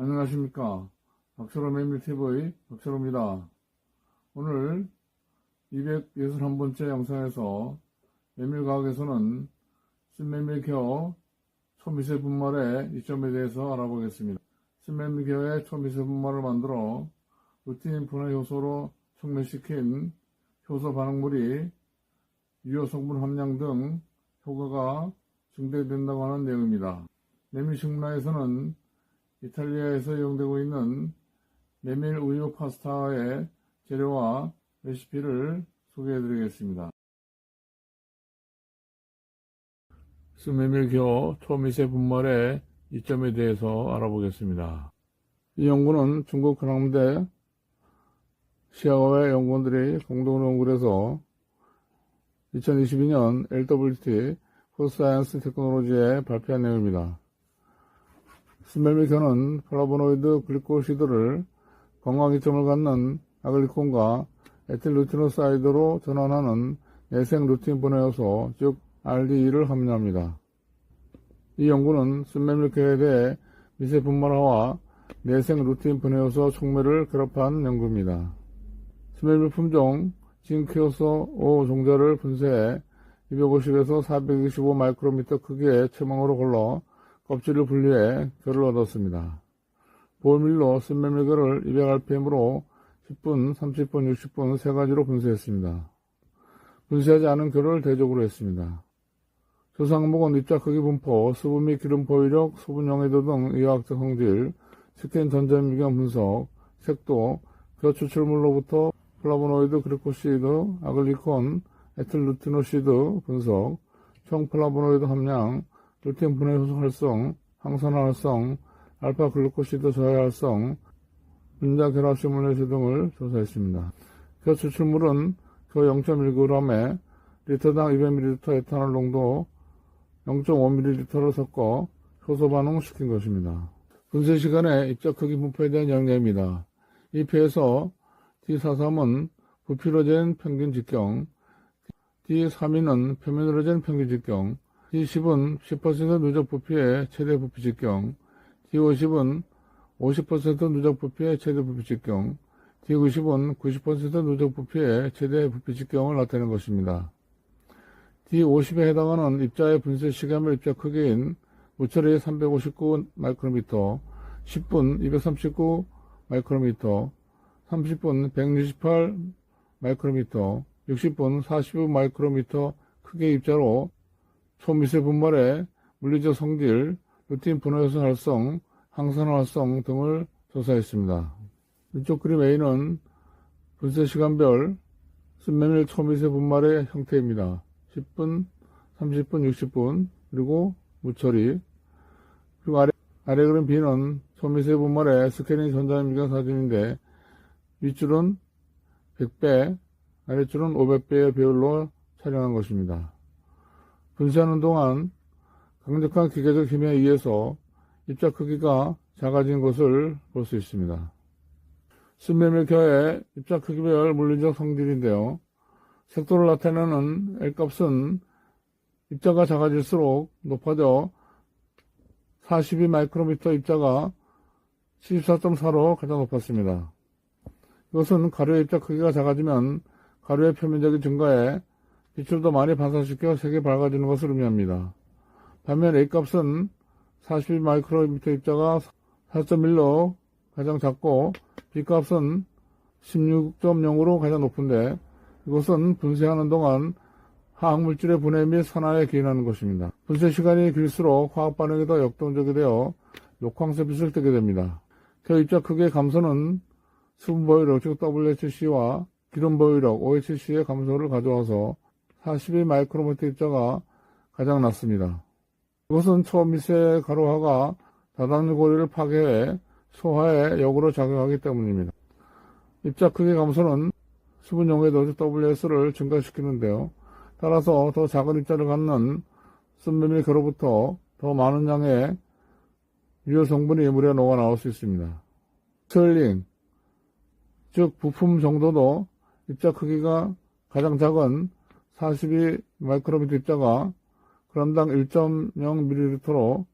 안녕하십니까. 박철호 매밀TV 박철호입니다. 오늘 261번째 영상에서 매밀과학에서는 신매밀 케어 초미세 분말의 이점에 대해서 알아보겠습니다. 신매밀 케어의 초미세 분말을 만들어 루틴 분해 효소로 촉매시킨 효소 반응물이 유효 성분 함량 등 효과가 증대된다고 하는 내용입니다. 매밀식문화에서는 이탈리아에서 이용되고 있는 메밀 우유 파스타의 재료와 레시피를 소개해 드리겠습니다. 스메밀기호 초미세 분말의 이점에 대해서 알아보겠습니다. 이 연구는 중국 근황대 시아와의 연구원들이 공동 연구를 해서 2022년 LWT 포스사이언스 테크놀로지에 발표한 내용입니다. 스멜미켜는 플라보노이드 글리코시드를 건강이점을 갖는 아글리콘과 에틸루티노사이드로 전환하는 내생 루틴 분해효소, 즉 RDE를 함유합니다. 이 연구는 스멜미켜에 대해 미세 분말화와 내생 루틴 분해효소 촉매를 결합한 연구입니다. 스멜미 품종 징크효소 5 종자를 분쇄해 250에서 425 마이크로미터 크기의 체망으로 걸러 껍질을 분리해 결을 얻었습니다. 보일밀로 스멜밀결을 200rpm으로 10분, 30분, 60분 세 가지로 분쇄했습니다. 분쇄하지 않은 결을 대적으로 했습니다. 조사 항목은 입자 크기 분포, 수분 및 기름 포위력, 수분 용해도 등 의학적 성질, 스캔 전자미경 분석, 색도, 겨 추출물로부터 플라보노이드 그리코시드, 아글리콘, 에틸루티노시드 분석, 총 플라보노이드 함량, 루틴 분해 효소 활성, 항산화 활성, 알파 글루코시드 저해 활성, 분자 결합 시뮬레이션 등을 조사했습니다. 그 추출물은 그 0.1g에 리터당 200ml 에탄올 농도 0.5ml를 섞어 효소 반응을 시킨 것입니다. 분쇄 시간에 입자 크기 분포에 대한 영역입니다. 이 표에서 D43은 부피로젠 평균 직경, D32는 표면으로젠 평균 직경, D10은 10% 누적 부피의 최대 부피 직경, D50은 50% 누적 부피의 최대 부피 직경, D90은 90% 누적 부피의 최대 부피 직경을 나타내는 것입니다. D50에 해당하는 입자의 분쇄 시간별 입자 크기인 무철이 359 마이크로미터, 10분 239 마이크로미터, 30분 168 마이크로미터, 60분 45 마이크로미터 크기의 입자로 초미세 분말의 물리적 성질, 루틴 분해효소 활성, 항산화 활성 등을 조사했습니다. 이쪽 그림 A는 분쇄 시간별 순메밀 초미세 분말의 형태입니다. 10분, 30분, 60분, 그리고 무처리. 그리고 아래, 아래 그림 B는 초미세 분말의 스캐닝 전자미경 사진인데 윗줄은 100배, 아랫줄은 500배의 배율로 촬영한 것입니다. 분쇄하는 동안 강력한 기계적 힘에 의해서 입자 크기가 작아진 것을 볼 수 있습니다. 순매밀켜의 입자 크기별 물리적 성질인데요. 색도를 나타내는 L값은 입자가 작아질수록 높아져 42 마이크로미터 입자가 74.4로 가장 높았습니다. 이것은 가루의 입자 크기가 작아지면 가루의 표면적인 증가에 빛을 더 많이 반사시켜 색이 밝아지는 것을 의미합니다. 반면 A값은 42 마이크로미터 입자가 4.1로 가장 작고 B값은 16.0으로 가장 높은데 이것은 분쇄하는 동안 화학물질의 분해 및 산화에 기인하는 것입니다. 분쇄 시간이 길수록 화학 반응이 더 역동적이 되어 녹황색 빛을 띠게 됩니다. 그 입자 크기의 감소는 수분 보유력 즉 WHC와 기름 보유력 OHC의 감소를 가져와서 42 마이크로미터 입자가 가장 낮습니다. 이것은 초미세 가루화가 다당류 고리를 파괴해 소화에 역으로 작용하기 때문입니다. 입자 크기 감소는 수분 용해도 WS를 증가시키는데요. 따라서 더 작은 입자를 갖는 가루부터 더 많은 양의 유효 성분이 물에 녹아 나올 수 있습니다. 스웰링, 즉 부품 정도도 입자 크기가 가장 작은 42 마이크로미터 입자가 그람당 1.0ml로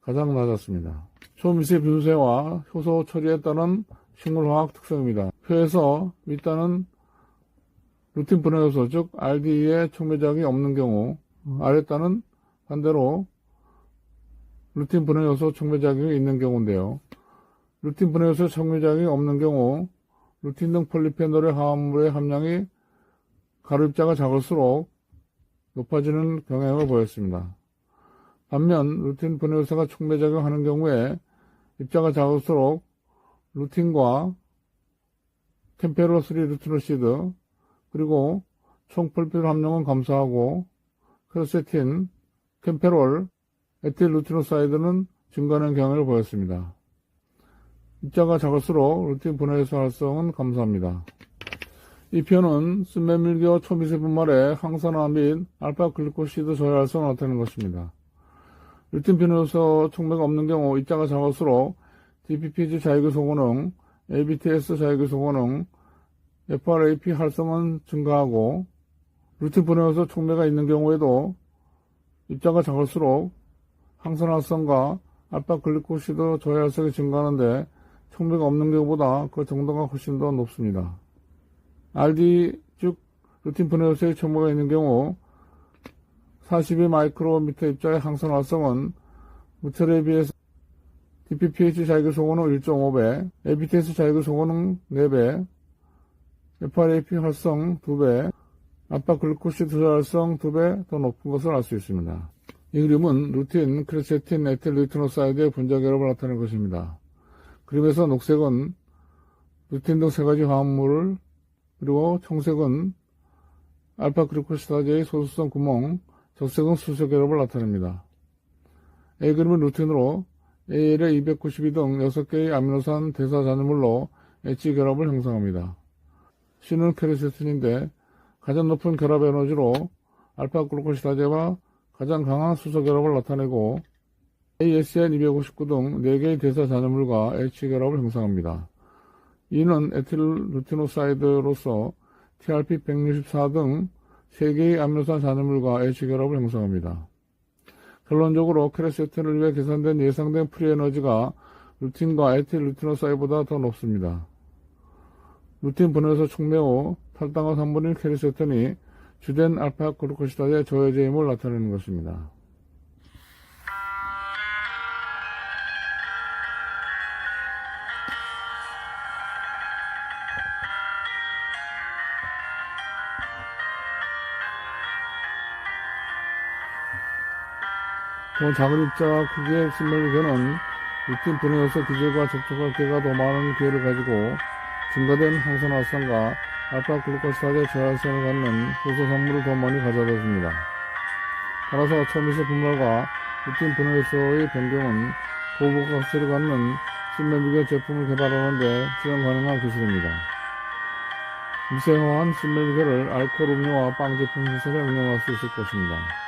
가장 낮았습니다. 초미세 분쇄와 효소 처리에 따른 식물화학 특성입니다. 표에서 윗단은 루틴 분해효소, 즉 RDE의 촉매작용이 없는 경우, 아랫단은 반대로 루틴 분해효소 촉매작용이 있는 경우인데요. 루틴 분해효소 촉매작용이 없는 경우, 루틴 등 폴리페놀의 화합물의 함량이 가루 입자가 작을수록 높아지는 경향을 보였습니다. 반면 루틴 분해효소가 촉매작용하는 경우에 입자가 작을수록 루틴과 캠페로스리 루티노시드 그리고 총폴피놀 함량은 감소하고 크로세틴, 캠페롤, 에틸 루티노사이드는 증가하는 경향을 보였습니다. 입자가 작을수록 루틴 분해효소 활성은 감소합니다. 이 표는 스메밀교 초미세 분말의 항산화 및 알파 글루코시드 저해 활성을 나타내는 것입니다. 루틴 분해효소 촉매가 없는 경우 입자가 작을수록 DPPG 자위교 소 고능, ABTS 자위교 소 고능, FRAP 활성은 증가하고 루틴 분해효소 촉매가 있는 경우에도 입자가 작을수록 항산화성과 알파 글루코시드 저해 활성이 증가하는데 촉매가 없는 경우보다 그 정도가 훨씬 더 높습니다. RD 즉 루틴 분해효소의 촉매가 있는 경우 42 마이크로미터 입자의 항산 활성은 무철에 비해서 DPPH 자기교 소고는 1.5배, ABTS 자기교 소고는 4배, FRAP 활성 2배, 압박 글루코시드 활성 2배 더 높은 것을 알 수 있습니다. 이 그림은 루틴, 크레세틴, 에틸 루티노사이드의 분자 결합을 나타낸 것입니다. 그림에서 녹색은 루틴 등 세 가지 화합물을 그리고 청색은 알파 글루코시다제의 소수성 구멍, 적색은 수소 결합을 나타냅니다. A 그림은 루틴으로 AL의 292 등 6개의 아미노산 대사 잔여물로 H 결합을 형성합니다. C는 케르세틴인데 가장 높은 결합 에너지로 알파 글루코시다제와 가장 강한 수소 결합을 나타내고 ASN 259 등 4개의 대사 잔여물과 H 결합을 형성합니다. 이는 에틸 루티노사이드로서 TRP 164 등 3개의 아미노산 잔여물과 H 결합을 형성합니다. 결론적으로 크레세틴을 위해 계산된 예상된 프리에너지가 루틴과 에틸 루티노사이보다 더 높습니다. 루틴 분해에서 촉매 후 탈당한 3분의 1 캐리세틴이 주된 알파 글루코시다의 저해제 힘을 나타내는 것입니다. 더 작은 입자 크기의 신멸교는 루틴 분해에서 기질과 접촉할 기회가 더 많은 기회를 가지고 증가된 항산 활성과 알파 글루코시다제 저활성을 갖는 효소 성물을 더 많이 가져다 줍니다. 따라서 초미세 분말과 루틴 분해효소의 변경은 고부가 가치를 갖는 신매미교 제품을 개발하는데 실현 가능한 기술입니다. 미세화한 신매미교를 알코올 음료와 빵 제품 시설에 응용할 수 있을 것입니다.